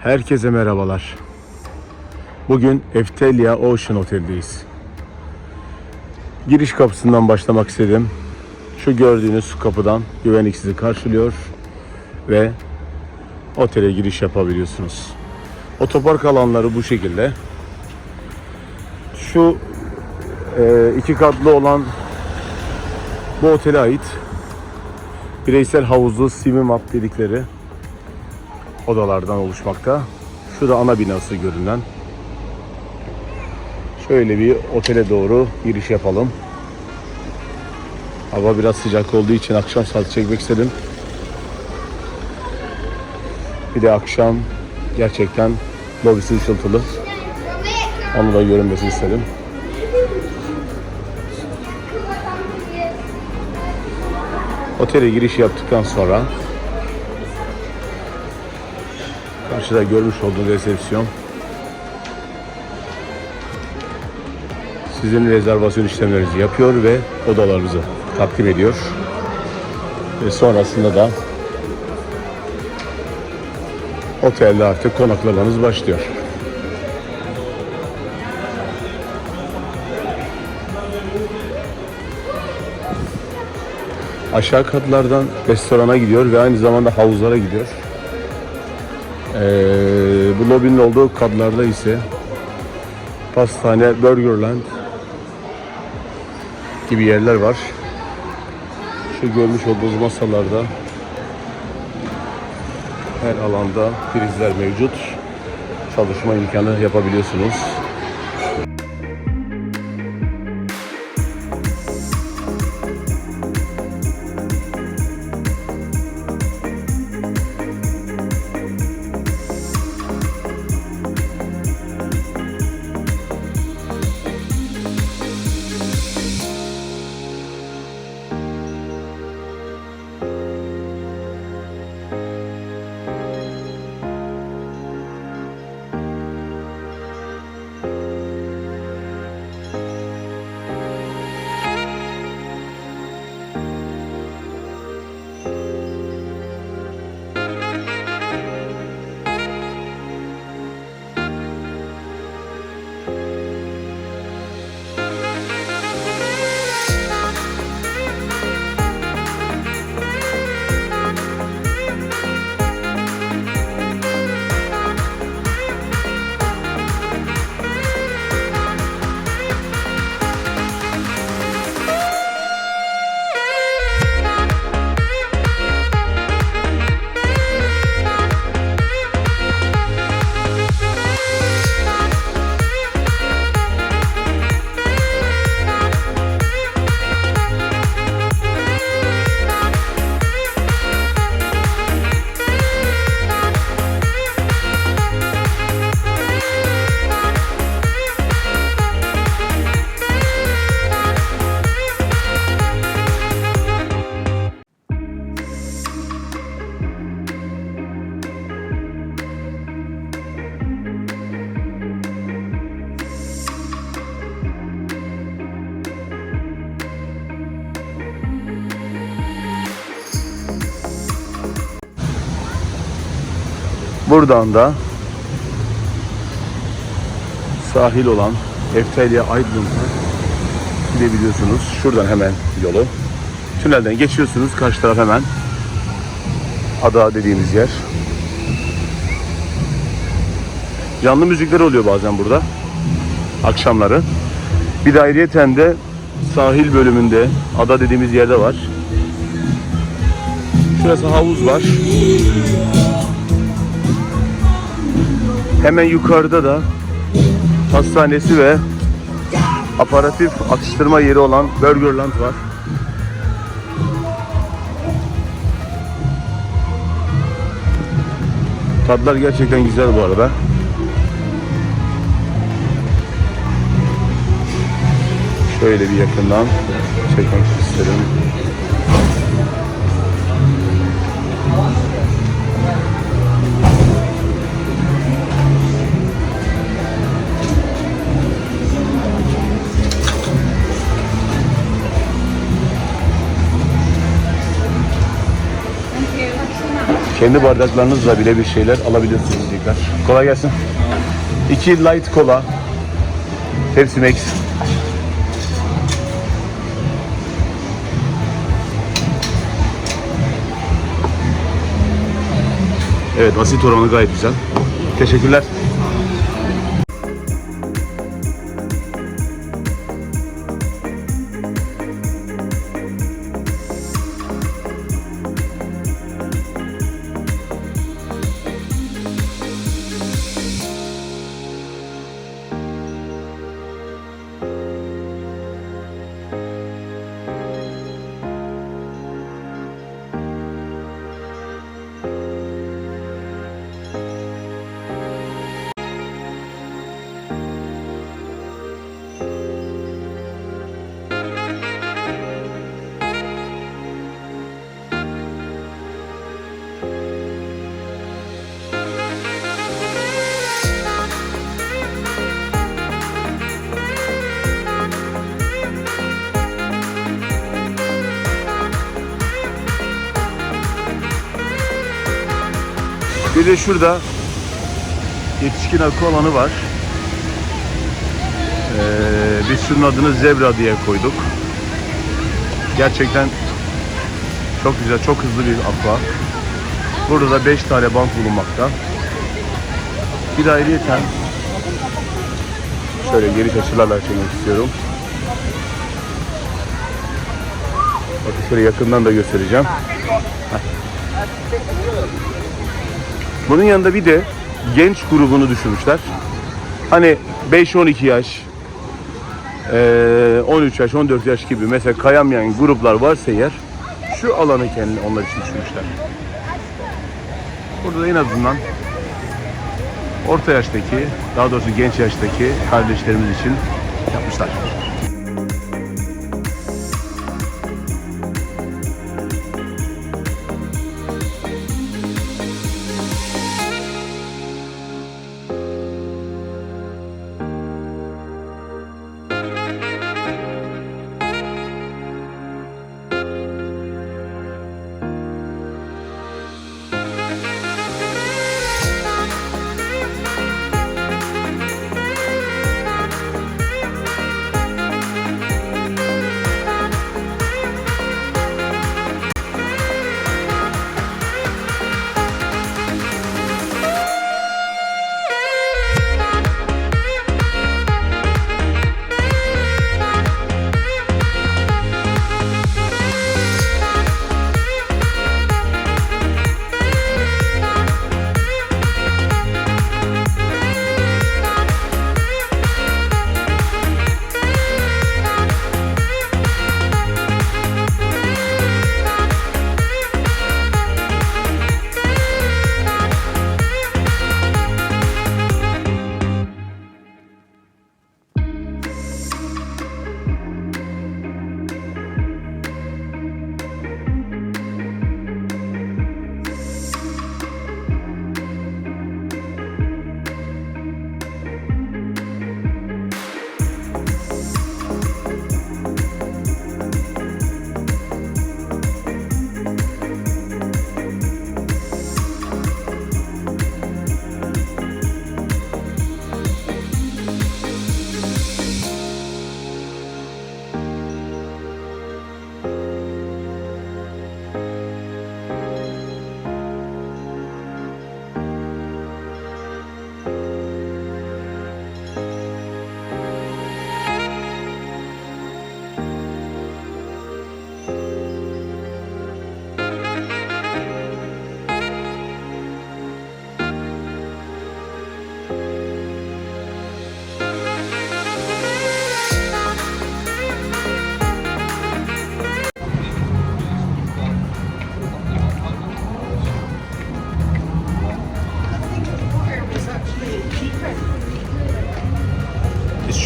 Herkese merhabalar. Bugün Eftelia Ocean Otel'deyiz. Giriş kapısından başlamak istedim. Şu gördüğünüz kapıdan güvenlik sizi karşılıyor ve otele giriş yapabiliyorsunuz. Otopark alanları bu şekilde. Şu e, iki katlı olan bu otele ait bireysel havuzlu swimming up dedikleri odalardan oluşmakta. Şu da ana binası görünen. Şöyle bir otele doğru giriş yapalım. Hava biraz sıcak olduğu için akşam saat çekmek istedim. Bir de akşam gerçekten lobisi ışıltılı. Onu da görünmesini istedim. Otele giriş yaptıktan sonra karşıda görmüş olduğunuz resepsiyon sizin rezervasyon işlemlerinizi yapıyor ve odalarınızı takdim ediyor. Ve sonrasında da otelde artık konaklamanız başlıyor. Aşağı katlardan restorana gidiyor ve aynı zamanda havuzlara gidiyor. Ee, bu lobinin olduğu katlarda ise pastane, Burgerland gibi yerler var. Şu görmüş olduğunuz masalarda her alanda prizler mevcut. Çalışma imkanı yapabiliyorsunuz. Buradan da sahil olan Eftelya Aydın'a gidebiliyorsunuz. Şuradan hemen yolu. Tünelden geçiyorsunuz. Karşı taraf hemen ada dediğimiz yer. Canlı müzikler oluyor bazen burada. Akşamları. Bir de ayrıyeten de sahil bölümünde ada dediğimiz yerde var. Şurası havuz var. Hemen yukarıda da hastanesi ve aparatif atıştırma yeri olan Burgerland var. Tadlar gerçekten güzel bu arada. Şöyle bir yakından çekmek istedim. Kendi bardaklarınızla bile bir şeyler alabilirsiniz dikkat. Kolay gelsin. 2 light kola. Pepsi Max. Evet asit oranı gayet güzel. Teşekkürler. Bir de şurada yetişkin akü alanı var. Ee, biz şunun adını zebra diye koyduk. Gerçekten çok güzel, çok hızlı bir aqua. Burada da 5 tane bank bulunmakta. Bir ayrıyeten şöyle geri açılarla çekmek istiyorum. Bakın şöyle yakından da göstereceğim. Heh. Bunun yanında bir de genç grubunu düşünmüşler. Hani 5-12 yaş, eee, 13 yaş, 14 yaş gibi mesela kayamayan gruplar varsa eğer şu alanı kendi onlar için düşünmüşler. Burada da en azından orta yaştaki, daha doğrusu genç yaştaki kardeşlerimiz için yapmışlar.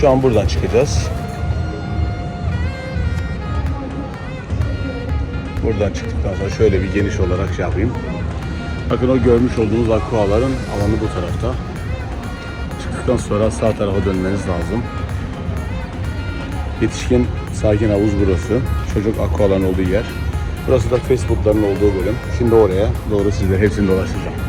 Şu an buradan çıkacağız. Buradan çıktıktan sonra şöyle bir geniş olarak şey yapayım. Bakın o görmüş olduğunuz aquaların alanı bu tarafta. Çıktıktan sonra sağ tarafa dönmeniz lazım. Yetişkin sakin havuz burası. Çocuk aquaların olduğu yer. Burası da fast foodların olduğu bölüm. Şimdi oraya doğru sizlere hepsini dolaştıracağım.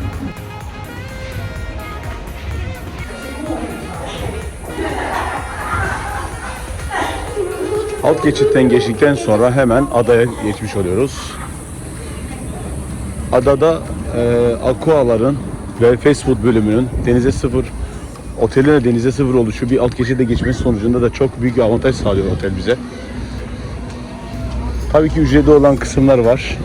Alt geçitten geçtikten sonra hemen adaya geçmiş oluyoruz. Adada e, aquaların ve fast food bölümünün denize sıfır otelin de denize sıfır oluşu bir alt geçide geçmesi sonucunda da çok büyük bir avantaj sağlıyor otel bize. Tabii ki ücretli olan kısımlar var.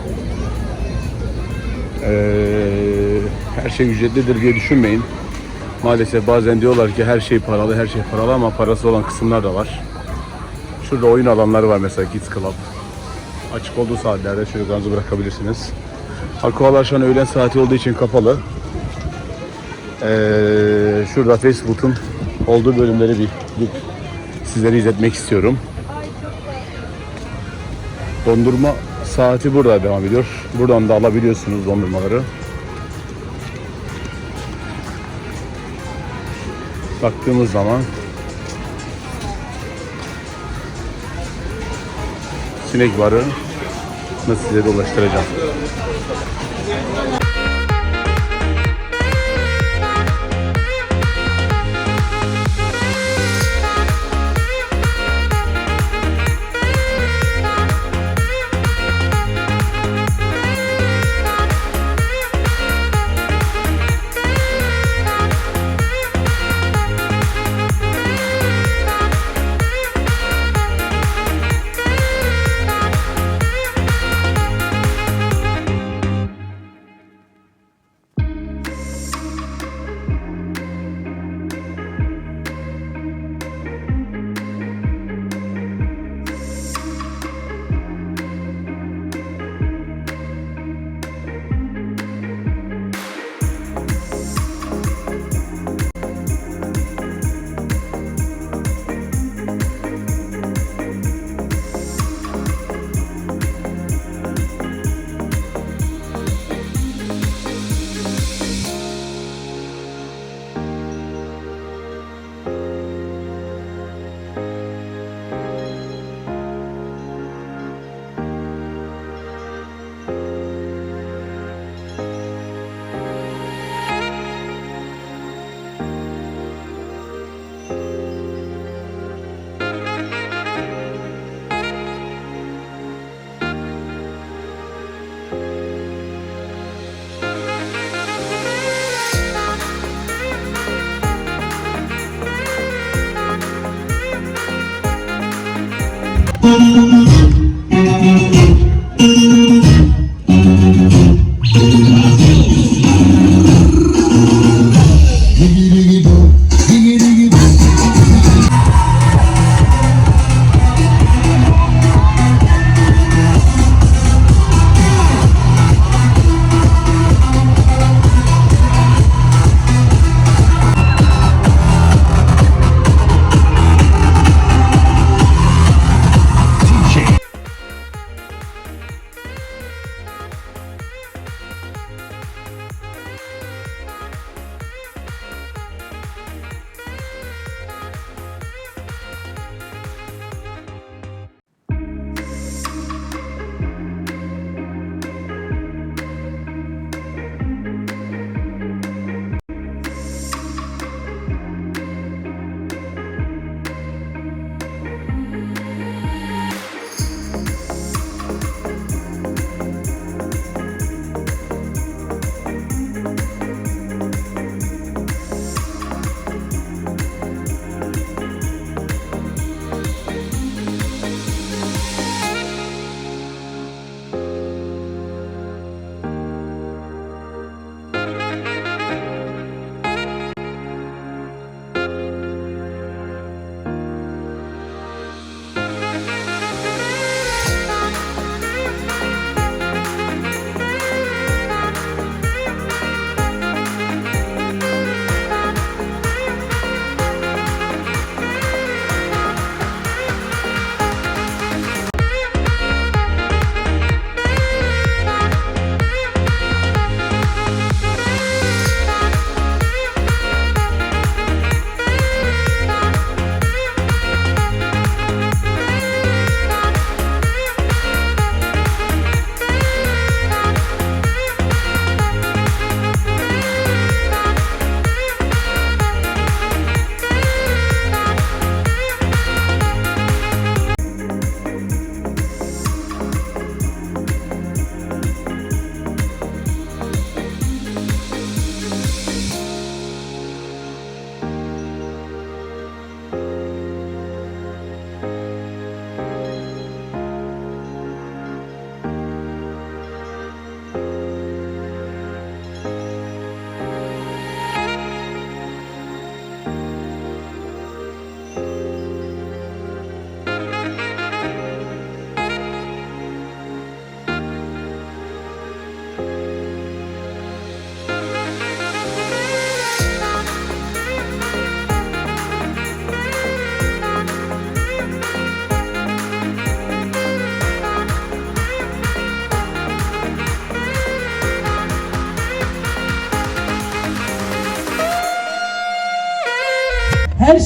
Ee, her şey ücretlidir diye düşünmeyin. Maalesef bazen diyorlar ki her şey paralı, her şey paralı ama parası olan kısımlar da var. Şurada oyun alanları var mesela Kids Club. Açık olduğu saatlerde çocuklarınızı bırakabilirsiniz. Aqualar şu an öğlen saati olduğu için kapalı. Ee, şurada fast food'un olduğu bölümleri bir, bir sizlere izletmek istiyorum. Dondurma saati burada devam ediyor. Buradan da alabiliyorsunuz dondurmaları. Baktığımız zaman sinek barı size dolaştıracağım.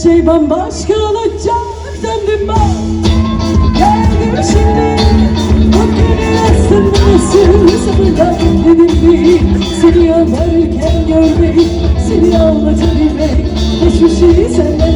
şey bambaşka olacak. Döndüm ben. Geldim şimdi. Bugünün aslında sıfırdan dedim ki Seni anlarken görmek Seni ağlatabilmek şey Geçmişi senden